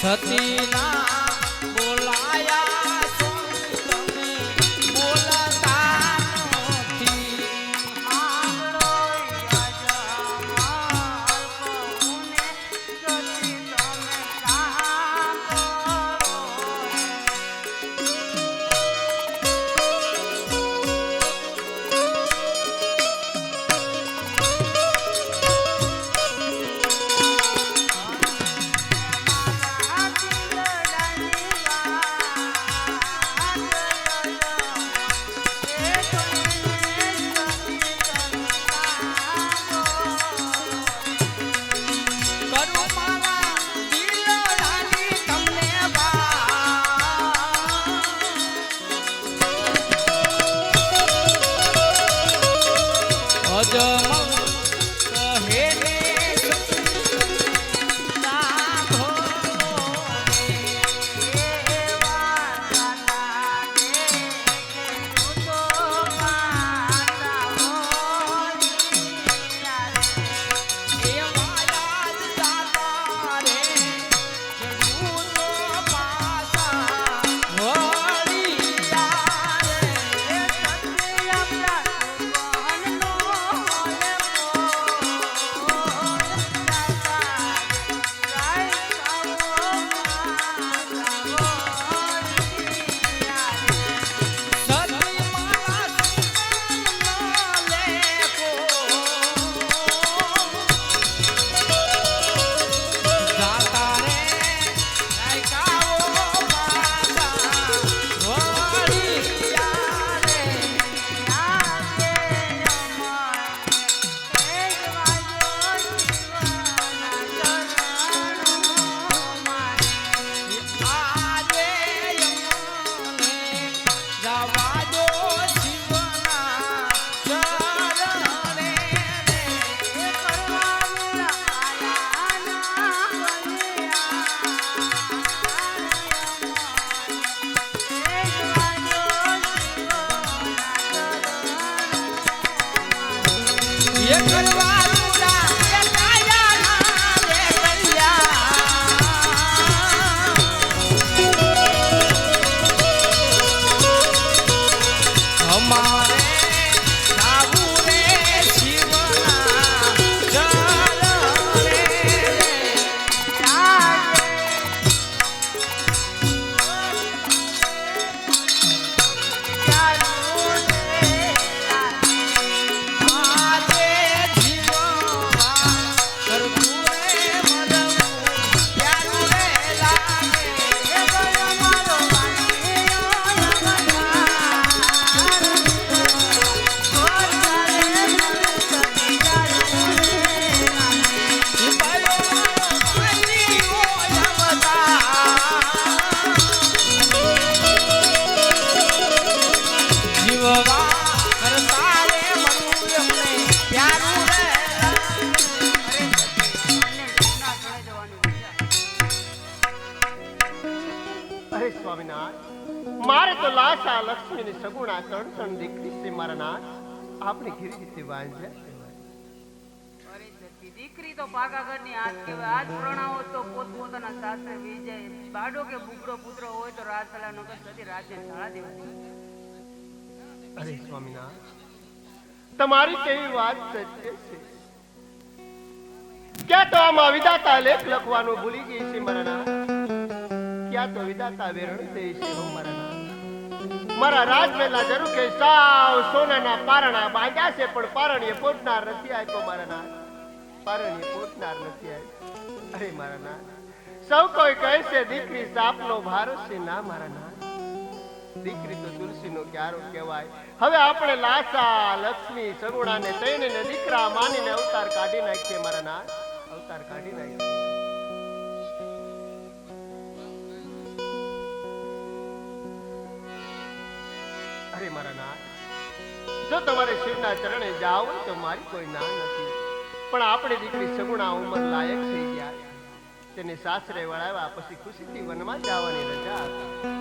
સતીના બોલાયા મારે તો લાશા લક્ષ્મીની સગુણા ત્રણ ત્રણ દીકરી છે મારા નાથ આપણે કેવી રીતે વાંચ્યા દીકરી તો પાકા ઘરની આજ કહેવાય. આજ પ્રણાવો તો પોતપોતાના સાસરે વિજય બાડો કે બુકડો પુત્ર હોય તો રાત સલા નગર સતી રાતે શાળા દેવાની અરે સ્વામિનાથ તમારી કેવી વાત સત્ય છે? ક્યાં તો આમાં વિધાતા લેખ લખવાનું ભૂલી ગઈ છે મારા ક્યાં તો વિધાતા વેરણ થઈ છે મારા મારા રાજમહેલના જરૂર કે સાવ સોનાના પારણા બાંધ્યા છે, પણ પારણીએ પોતનાર નથી આપ્યો મારા ના પારણીએ પોતનાર નથી આપ્યો. અરે મારા ના સૌ કોઈ કહે છે, દીકરી સાપનો ભારો છે ના મારા ના દીકરી તો તુલસીનો ક્યારો કહેવાય. હવે આપણે લાસા લક્ષ્મી સગુણાને તૈને દીકરા માનીને અવતાર કાઢી નાખીએ મારા ના અવતાર કાઢી નાખીએ. અરે મારા નાથ. જો તમારે શિવના ચરણે જાવ તો મારી કોઈ ના નથી. પણ આપણી દીકરી સગુણા ઉંમર લાયક થઈ ગયા. તેને સાસરે વળાવ્યા પછી ખુશીથી વનમાં જવાની રજા આપી.